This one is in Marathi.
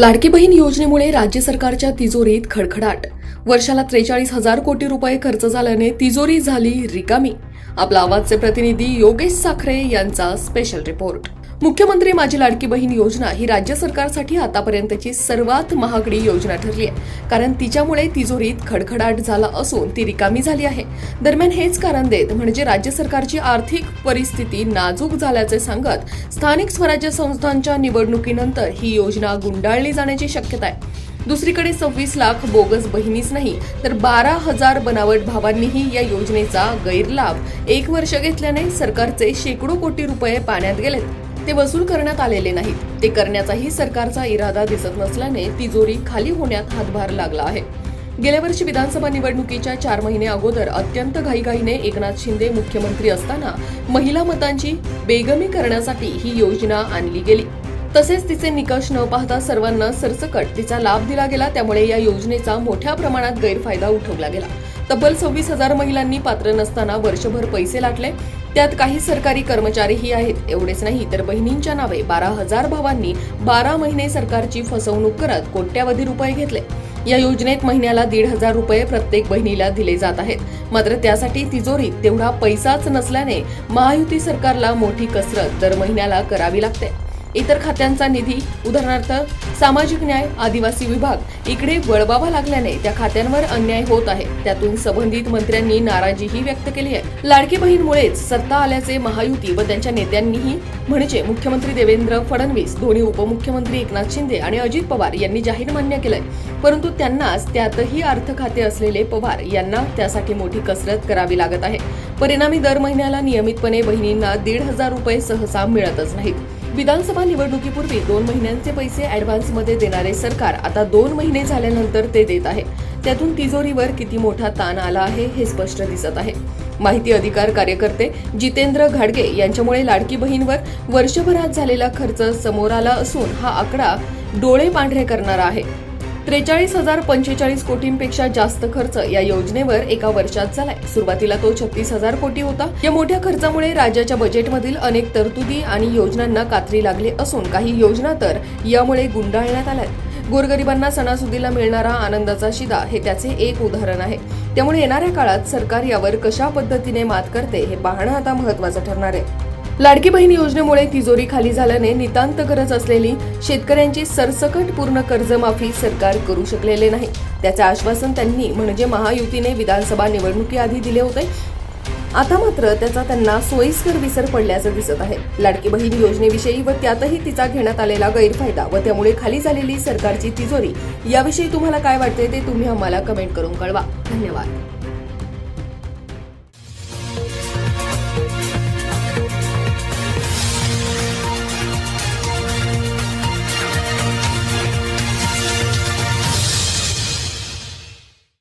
लाडकी बहीण योजनेमुळे राज्य सरकारच्या तिजोरीत खडखडाट. वर्षाला त्रेचाळीस हजार कोटी रुपये खर्च झाल्याने तिजोरी झाली रिकामी. आपला आवाजचे प्रतिनिधी योगेश साखरे यांचा स्पेशल रिपोर्ट मुख्यमंत्री माझी लाडकी बहीण योजना ही राज्य सरकारसाठी आतापर्यंतची सर्वात महागडी योजना ठरली आहे. कारण तिच्यामुळे तिजोरीत खडखडाट झाला असून ती रिकामी झाली आहे. दरम्यान हेच कारण देत म्हणजे राज्य सरकारची आर्थिक परिस्थिती नाजूक झाल्याचे सांगत स्थानिक स्वराज्य संस्थांच्या निवडणुकीनंतर ही योजना गुंडाळली जाण्याची शक्यता आहे. दुसरीकडे सव्वीस लाख बोगस बहिणीच नाही तर बारा हजार बनावट भावांनीही या योजनेचा गैरलाभ एक वर्ष घेतल्याने सरकारचे शेकडो कोटी रुपये पाण्यात गेलेत. ते वसूल करण्यात आलेले नाहीत. ते करण्याचाही सरकारचा इरादा दिसत नसल्याने तिजोरी खाली होण्यात हातभार लागला आहे. गेल्या वर्षी विधानसभा निवडणुकीच्या चार महिने अगोदर अत्यंत घाईघाईने एकनाथ शिंदे मुख्यमंत्री असताना महिला मतांची बेगमी करण्यासाठी ही योजना आणली गेली. तसेच तिचे निकष न पाहता सर्वांना सरसकट तिचा लाभ दिला गेला त्यामुळे या योजनेचा मोठ्या प्रमाणात गैरफायदा उठवला गेला. तब्बल सव्वीस हजार महिलांनी पात्र नसताना वर्षभर पैसे लाटले. त्यात काही सरकारी कर्मचारीही आहेत एवढेच नाही तर बहिणींच्या नावे बारा हजार भावांनी बारा महिने सरकारची फसवणूक करत कोट्यावधी रुपये घेतले. या योजनेत महिन्याला दीड हजार रुपये प्रत्येक बहिणीला दिले जात आहेत. मात्र त्यासाठी तिजोरीत तेवढा पैसाच नसल्याने महायुती सरकारला मोठी कसरत दर महिन्याला करावी लागते. इतर खात्यांचा निधी उदाहरणार्थ सामाजिक न्याय आदिवासी विभाग इकडे वळवावा लागल्याने त्या खात्यांवर अन्याय होत आहे. त्यातून संबंधित मंत्र्यांनी नाराजीही व्यक्त केली आहे. लाडकी बहीणमुळेच सत्ता आल्याचे महायुती व त्यांच्या नेत्यांनीही म्हणजे मुख्यमंत्री देवेंद्र फडणवीस दोन्ही उपमुख्यमंत्री एकनाथ शिंदे आणि अजित पवार यांनी जाहीर मान्य केलंय. परंतु त्यांनाच त्यातही अर्थ खाते असलेले पवार यांना त्यासाठी मोठी कसरत करावी लागत आहे. परिणामी दर महिन्याला नियमितपणे बहिणींना दीड हजार रुपये सहसा मिळतच नाहीत. विधानसभा निवडणुकीपूर्वी दोन महिन्यांचे पैसे ऍडव्हान्समध्ये देणारे सरकार आता दोन महिने झाल्यानंतर ते देत आहे. त्यातून तिजोरीवर किती मोठा ताण आला आहे हे स्पष्ट दिसत आहे. माहिती अधिकार कार्यकर्ते जितेंद्र घाडगे यांच्यामुळे लाडकी बहीणवर वर्षभरात झालेला खर्च समोर आला असून हा आकडा डोळे पांढरे करणारा आहे. त्रेचाळीस हजार पंचेचाळीस कोटींपेक्षा जास्त खर्च या योजनेवर एका वर्षात झालाय. सुरुवातीला तो छत्तीस हजार कोटी होता. या मोठ्या खर्चामुळे राज्याच्या बजेटमधील अनेक तरतुदी आणि योजनांना कात्री लागली असून काही योजना तर यामुळे गुंडाळण्यात आल्यात. गोरगरिबांना सणासुदीला मिळणारा आनंदाचा शिदा हे त्याचे एक उदाहरण आहे. त्यामुळे येणाऱ्या काळात सरकार यावर कशा पद्धतीने मात करते हे पाहणं आता महत्वाचं ठरणार आहे. लाडकी बहीण योजनेमुळे तिजोरी खाली झाल्याने नितांत गरज असलेली शेतकऱ्यांची सरसकट पूर्ण कर्जमाफी सरकार करू शकलेले नाही. त्याचे आश्वासन त्यांनी म्हणजे महायुतीने विधानसभा निवडणुकीआधी दिले होते. आता मात्र त्याचा त्यांना सोयीस्कर विसर पडल्याचं दिसत आहे. लाडकी बहीण योजनेविषयी व त्यातही तिचा घेण्यात आलेला गैरफायदा व त्यामुळे खाली झालेली सरकारची तिजोरी याविषयी तुम्हाला काय वाटते ते तुम्ही आम्हाला कमेंट करून कळवा. धन्यवाद.